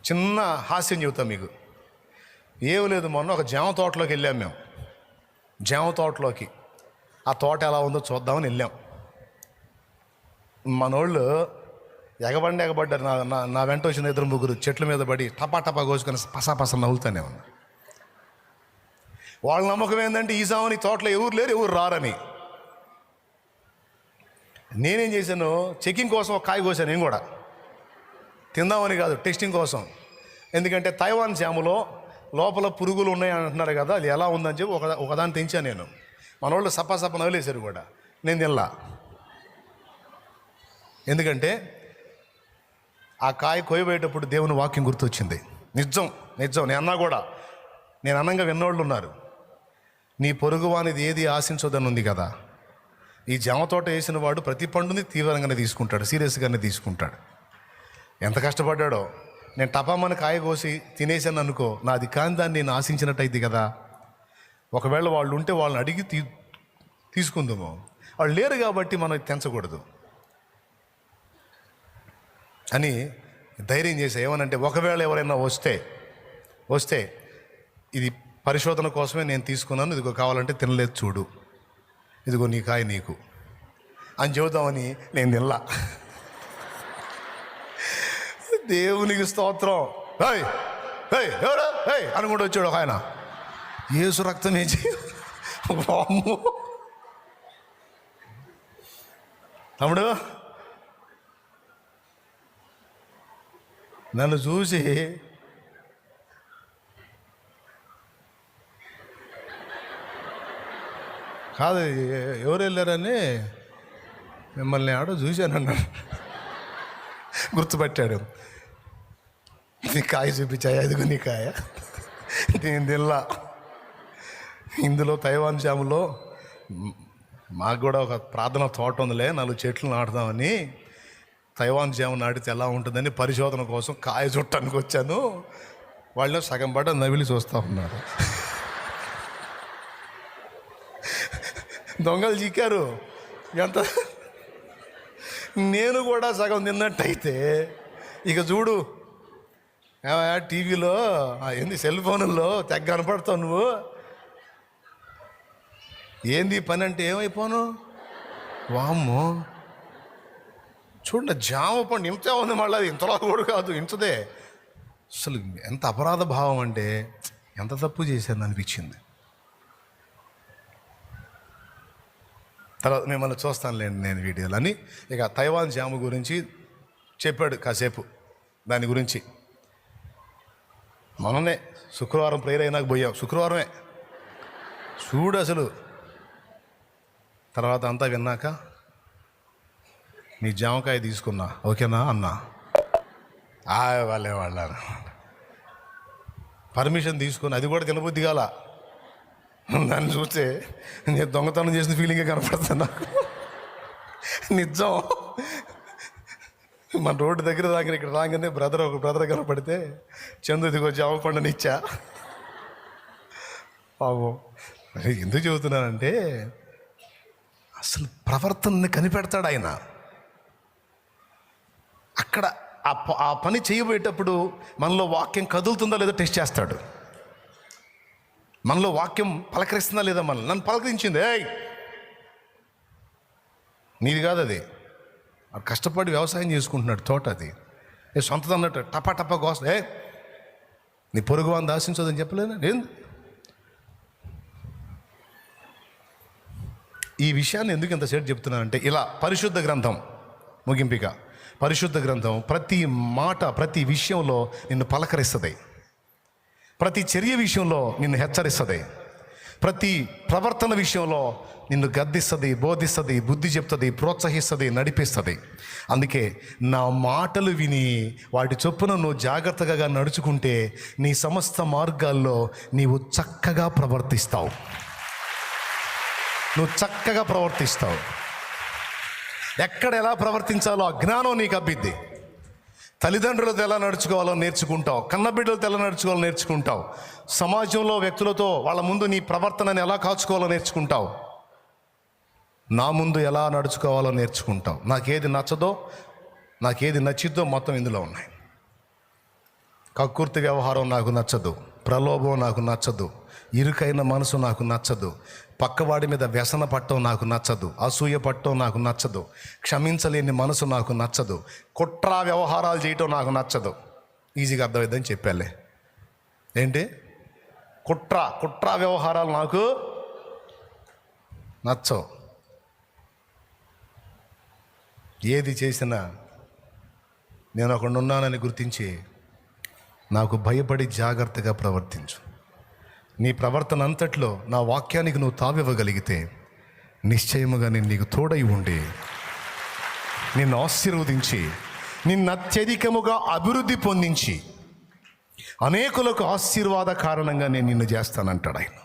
చిన్న హాస్యం చెబుతాం మీకు. ఏం లేదు మొన్న ఒక జామ తోటలోకి వెళ్ళాం మేము. జామ తోటలోకి. ఆ తోట ఎలా ఉందో చూద్దామని వెళ్ళాం. మనోళ్ళు ఎగబడి ఎగబడ్డారు. నా నా నా వెంట వచ్చిన ఇద్దరు ముగ్గురు చెట్ల మీద పడి టపా టపా కోసుకొని పసా పసా నవ్వుతానే ఉన్నా. వాళ్ళ నమ్మకం ఏంటంటే ఈ సామని తోటలో ఎవరు లేరు ఎవరు రారని. నేనేం చేశాను? చెకింగ్ కోసం ఒక కాయ కోసాను నేను కూడా. తిందామని కాదు టెస్టింగ్ కోసం. ఎందుకంటే తైవాన్ జాములో లోపల పురుగులు ఉన్నాయి అంటున్నారు కదా అది ఎలా ఉందని చెప్పి ఒక ఒకదాన్ని తెంచాను నేను. మన వాళ్ళు సప్ప సప్ప నవలేశారు కూడా. నేను తినలా. ఎందుకంటే ఆ కాయ కోయబోయేటప్పుడు దేవుని వాక్యం గుర్తొచ్చింది. నిజం నిజం. నేను అన్నా కూడా నేను అన్నంగా విన్నోళ్ళు ఉన్నారు. నీ పొరుగువానిది ఏది ఆశించొద్దని ఉంది కదా. ఈ జామ తోట వేసిన వాడు ప్రతి పండుని తీవ్రంగానే తీసుకుంటాడు సీరియస్గానే తీసుకుంటాడు. ఎంత కష్టపడ్డాడో. నేను టపామని కాయ కోసి తినేసాను అనుకో నాది కాని దాన్ని నేను ఆశించినట్టయితే కదా. ఒకవేళ వాళ్ళు ఉంటే వాళ్ళని అడిగి తీ తీసుకుందాము. వాళ్ళు లేరు కాబట్టి మనం తెంచకూడదు. అని ధైర్యం చేసే ఏమనంటే ఒకవేళ ఎవరైనా వస్తే వస్తే ఇది పరిశోధన కోసమే నేను తీసుకున్నాను ఇదిగో కావాలంటే తినలేదు చూడు. ఇదిగో నీ కాయ నీకు. అని చెబుదామని నేను తినలా. దేవునికి స్తోత్రం. హై హై ఎవరు? హై అనుకుంటూ వచ్చాడు ఒక ఆయన. ఏసు రక్తం ఏం తమ్ముడు నన్ను చూసి కాదు ఎవరు వెళ్ళారని మిమ్మల్ని ఆడ చూశానన్నాడు గుర్తుపట్టాడు. నీ కాయ చూపించాయా? ఇదిగో నీ కాయ. నేను తెల్లా ఇందులో తైవాన్ జాములో మాకు కూడా ఒక ప్రార్థన తోట ఉందిలే నాలుగు చెట్లు నాటుదామని. తైవాన్ జాము నాటితే ఎలా ఉంటుందని పరిశోధన కోసం కాయ చుట్టానికి వచ్చాను. వాళ్ళు సగం పడ నవిలి చూస్తూ ఉన్నారు. దొంగలు చిక్కారు. ఎంత? నేను కూడా సగం తిన్నట్టయితే ఇక చూడు టీవీలో ఏంది సెల్ ఫోన్లో తెగ కనపడతావు నువ్వు? ఏంది పని అంటే ఏమైపోను? వామ్మో. చూడండి జామ పండు ఇంతే ఉంది మళ్ళీ అది. ఇంతలో కూడా కాదు ఇంతదే. అసలు ఎంత అపరాధ భావం అంటే ఎంత తప్పు చేశాను అనిపించింది. తర్వాత మిమ్మల్ని చూస్తానులేండి నేను వీడియోలు అని ఇక తైవాన్ జామ గురించి చెప్పాడు కాసేపు. దాని గురించి. మననే శుక్రవారం ప్రేయర్ అయినాక పోయాం శుక్రవారమే. చూడు అసలు. తర్వాత అంతా విన్నాక నీ జామకాయ తీసుకున్నా. ఓకేనా అన్నా? ఆ వాళ్ళే వాళ్ళ పర్మిషన్ తీసుకుని అది కూడా తినబుద్ధి కాల. దాన్ని చూస్తే నేను దొంగతనం చేసిన ఫీలింగే కనపడుతున్నా నిజం. మన రోడ్డు దగ్గర రాగానే ఇక్కడ రాగానే బ్రదర్ ఒక బ్రదర్ కనపడితే చందు ఇదిగో జామ పండునిచ్చా బాబు ఎందుకు చెబుతున్నానంటే అసలు ప్రవర్తనని కనిపెడతాడు ఆయన. అక్కడ ఆ ఆ పని చేయబోయేటప్పుడు మనలో వాక్యం కదులుతుందా లేదో టెస్ట్ చేస్తాడు. మనలో వాక్యం పలకరిస్తుందా లేదా మనల్ని? నన్ను పలకరించింది. ఏయ్! నీది కాదు అది. కష్టపడి వ్యవసాయం చేసుకుంటున్నాడు తోట అది. ఏ సొంతది అన్నట్టు టపా టపా కోసం ఏ? నీ పొరుగు వాడిని దాసించదని చెప్పలేను నేను ఈ విషయాన్ని ఎందుకు ఇంత చెప్తున్నాను చెప్తున్నానంటే ఇలా పరిశుద్ధ గ్రంథం ముగింపిక. పరిశుద్ధ గ్రంథం ప్రతి మాట ప్రతి విషయంలో నిన్ను పలకరిస్తుంది. ప్రతి చర్య విషయంలో నిన్ను హెచ్చరిస్తుంది. ప్రతి ప్రవర్తన విషయంలో నిన్ను గద్దిస్తుంది బోధిస్తుంది బుద్ధి చెప్తుంది ప్రోత్సహిస్తుంది నడిపిస్తుంది. అందుకే నా మాటలు విని వాటి చొప్పున నువ్వు జాగ్రత్తగా నడుచుకుంటే నీ సమస్త మార్గాల్లో నీవు చక్కగా ప్రవర్తిస్తావు. నువ్వు చక్కగా ప్రవర్తిస్తావు. ఎక్కడ ఎలా ప్రవర్తించాలో ఆ జ్ఞానం నీకు అబ్బిద్ది. తల్లిదండ్రులతో ఎలా నడుచుకోవాలో నేర్చుకుంటావు కన్నబిడ్డలతో ఎలా నడుచుకోవాలో నేర్చుకుంటావు సమాజంలో వ్యక్తులతో వాళ్ళ ముందు నీ ప్రవర్తనని ఎలా కాచుకోవాలో నేర్చుకుంటావు. నా ముందు ఎలా నడుచుకోవాలో నేర్చుకుంటావు. నాకేది నచ్చదో నాకేది నచ్చిద్దో మొత్తం ఇందులో ఉన్నాయి. కక్కుర్తి వ్యవహారం నాకు నచ్చదు ప్రలోభం నాకు నచ్చదు ఇరుకైన మనసు నాకు నచ్చదు పక్కవాడి మీద వ్యసన పట్టడం నాకు నచ్చదు అసూయ పట్టడం నాకు నచ్చదు క్షమించలేని మనసు నాకు నచ్చదు కుట్ర వ్యవహారాలు చేయటం నాకు నచ్చదు. ఈజీగా అర్థమైందని చెప్పాలే. ఏంటి? కుట్ర కుట్ర వ్యవహారాలు నాకు నచ్చవు. ఏది చేసినా నేను అక్కడ ఉన్నానని గుర్తించి నాకు భయపడి జాగ్రత్తగా ప్రవర్తించు. నీ ప్రవర్తన అంతట్లో నా వాక్యానికి నువ్వు తావివ్వగలిగితే నిశ్చయముగా నేను నీకు తోడై ఉండి నిన్ను ఆశీర్వదించి నిన్ను అత్యధికముగా అభివృద్ధి పొందించి అనేకులకు ఆశీర్వాద కారణంగా నేను నిన్ను చేస్తానంటాడు ఆయన.